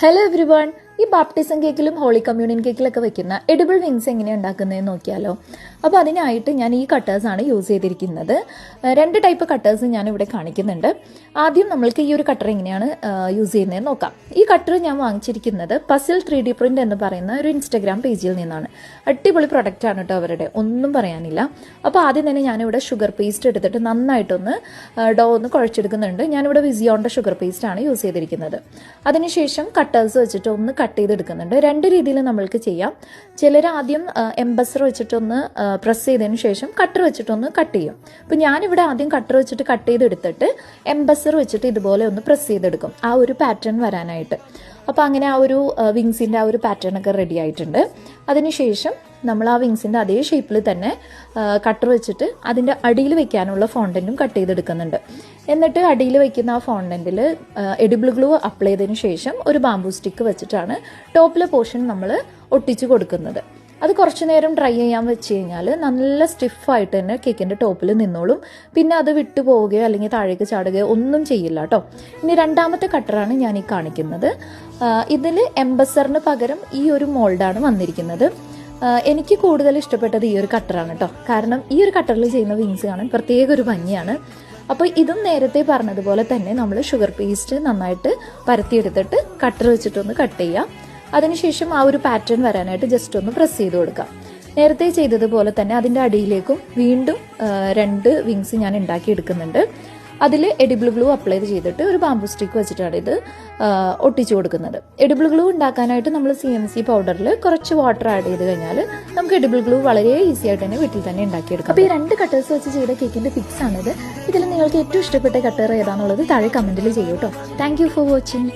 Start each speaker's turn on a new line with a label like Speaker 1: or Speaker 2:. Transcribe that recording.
Speaker 1: Hello everyone, ഈ baptism കേക്കിലും holy communion കേക്കിലൊക്കെ വെക്കുന്ന എഡിബിൾ വിങ്സ് എങ്ങനെയാണ് ഉണ്ടാക്കുന്നതെന്ന് നോക്കിയാലോ? അപ്പോൾ അതിനായിട്ട് ഞാൻ ഈ കട്ടേഴ്സാണ് യൂസ് ചെയ്തിരിക്കുന്നത്. രണ്ട് ടൈപ്പ് കട്ടേഴ്സ് ഞാൻ ഇവിടെ കാണിക്കുന്നുണ്ട്. ആദ്യം നമ്മൾക്ക് ഈ ഒരു കട്ടർ എങ്ങനെയാണ് യൂസ് ചെയ്യുന്നതെന്ന് നോക്കാം. ഈ കട്ടർ ഞാൻ വാങ്ങിച്ചിരിക്കുന്നത് പസിൽ ത്രീ ഡി പ്രിന്റ് എന്ന് പറയുന്ന ഒരു ഇൻസ്റ്റഗ്രാം പേജിൽ നിന്നാണ്. അടിപൊളി പ്രൊഡക്റ്റ് ആണ് കേട്ടോ അവരുടെ. ഒന്നും പറയാനില്ല. അപ്പോൾ ആദ്യം തന്നെ ഞാനിവിടെ ഷുഗർ പേസ്റ്റ് എടുത്തിട്ട് നന്നായിട്ടൊന്ന് ഡോ ഒന്ന് കുഴച്ചെടുക്കുന്നുണ്ട്. ഞാനിവിടെ വിസിയോണ്ട ഷുഗർ പേസ്റ്റ് ആണ് യൂസ് ചെയ്തിരിക്കുന്നത്. അതിനുശേഷം കട്ടേഴ്സ് വെച്ചിട്ട് ഒന്ന് കട്ട് ചെയ്തെടുക്കുന്നുണ്ട്. രണ്ട് രീതിയിൽ നമ്മൾക്ക് ചെയ്യാം. ചിലർ ആദ്യം എംബസർ വെച്ചിട്ടൊന്ന് പ്രസ് ചെയ്തതിന് ശേഷം കട്ടർ വെച്ചിട്ടൊന്ന് കട്ട് ചെയ്യും. അപ്പോൾ ഞാനിവിടെ ആദ്യം കട്ടർ വെച്ചിട്ട് കട്ട് ചെയ്തെടുത്തിട്ട് എംബസർ വെച്ചിട്ട് ഇതുപോലെ ഒന്ന് പ്രസ് ചെയ്തെടുക്കും. ആ ഒരു പാറ്റേൺ വരാനായിട്ട്. അപ്പോൾ അങ്ങനെ ആ ഒരു വിങ്സിന്റെ ആ ഒരു പാറ്റേൺ ഒക്കെ റെഡി ആയിട്ടുണ്ട്. അതിനുശേഷം നമ്മൾ ആ വിങ്സിന്റെ അതേ ഷേപ്പിൽ തന്നെ കട്ടർ വെച്ചിട്ട് അതിന്റെ അടിയിൽ വെക്കാനുള്ള ഫോണ്ടന്റും കട്ട് ചെയ്തെടുക്കുന്നുണ്ട്. എന്നിട്ട് അടിയിൽ വയ്ക്കുന്ന ആ ഫോണ്ടന്റിൽ എഡിബിൾ ഗ്ലൂ അപ്ലൈ ചെയ്തതിന് ശേഷം ഒരു ബാംബൂ സ്റ്റിക്ക് വെച്ചിട്ടാണ് ടോപ്പിലെ പോർഷൻ നമ്മൾ ഒട്ടിച്ച് കൊടുക്കുന്നത്. അത് കുറച്ച് നേരം ഡ്രൈ ചെയ്യാൻ വെച്ച് കഴിഞ്ഞാൽ നല്ല സ്റ്റിഫായിട്ട് തന്നെ കേക്കിന്റെ ടോപ്പിൽ നിന്നോളും. പിന്നെ അത് വിട്ടു പോവുകയോ അല്ലെങ്കിൽ താഴേക്ക് ചാടുകയോ ഒന്നും ചെയ്യില്ല കേട്ടോ ഇനി രണ്ടാമത്തെ കട്ടറാണ് ഞാൻ ഈ കാണിക്കുന്നത്. ഇതിൽ എംബസറിന് പകരം ഈ ഒരു മോൾഡാണ് വന്നിരിക്കുന്നത്. എനിക്ക് കൂടുതൽ ഇഷ്ടപ്പെട്ടത് ഈ ഒരു കട്ടറാണ് കേട്ടോ കാരണം ഈ ഒരു കട്ടറിൽ ചെയ്യുന്ന വിങ്സ് കാണാൻ പ്രത്യേക ഒരു ഭംഗിയാണ്. അപ്പോൾ ഇതും നേരത്തെ പറഞ്ഞതുപോലെ തന്നെ നമ്മൾ ഷുഗർ പേസ്റ്റ് നന്നായിട്ട് പരത്തിയെടുത്തിട്ട് കട്ടർ വെച്ചിട്ടൊന്ന് കട്ട് ചെയ്യാം. അതിനുശേഷം ആ ഒരു പാറ്റേൺ വരാനായിട്ട് ജസ്റ്റ് ഒന്ന് പ്രസ് ചെയ്ത് കൊടുക്കാം. നേരത്തെ ചെയ്തതുപോലെ തന്നെ അതിന്റെ അടിയിലേക്കും വീണ്ടും രണ്ട് വിങ്സ് ഞാൻ ഉണ്ടാക്കി എടുക്കുന്നുണ്ട്. അതിൽ എഡിബിൾ ഗ്ലൂ അപ്ലൈ ചെയ്തിട്ട് ഒരു ബാമ്പു സ്റ്റിക്ക് വെച്ചിട്ടാണ് ഇത് ഒട്ടിച്ചു കൊടുക്കുന്നത്. എഡിബിൾ ഗ്ലൂ ഉണ്ടാക്കാനായിട്ട് നമ്മൾ സി എം സി പൗഡറിൽ കുറച്ച് വാട്ടർ ആഡ് ചെയ്ത് കഴിഞ്ഞാൽ നമുക്ക് എഡിബിൾ ഗ്ലൂ വളരെ ഈസി ആയിട്ട് തന്നെ വീട്ടിൽ തന്നെ ഉണ്ടാക്കിയെടുക്കാം. അപ്പോൾ ഈ രണ്ട് കട്ടേഴ്സ് വെച്ച് ചെയ്ത കേക്കിന്റെ ഫിക്സ് ആണിത്. ഇതിൽ നിങ്ങൾക്ക് ഏറ്റവും ഇഷ്ടപ്പെട്ട കട്ടർ ഏതാണെന്നുള്ളത് താഴെ കമന്റിൽ ചെയ്യൂ കേട്ടോ താങ്ക് ഫോർ വാച്ചിങ്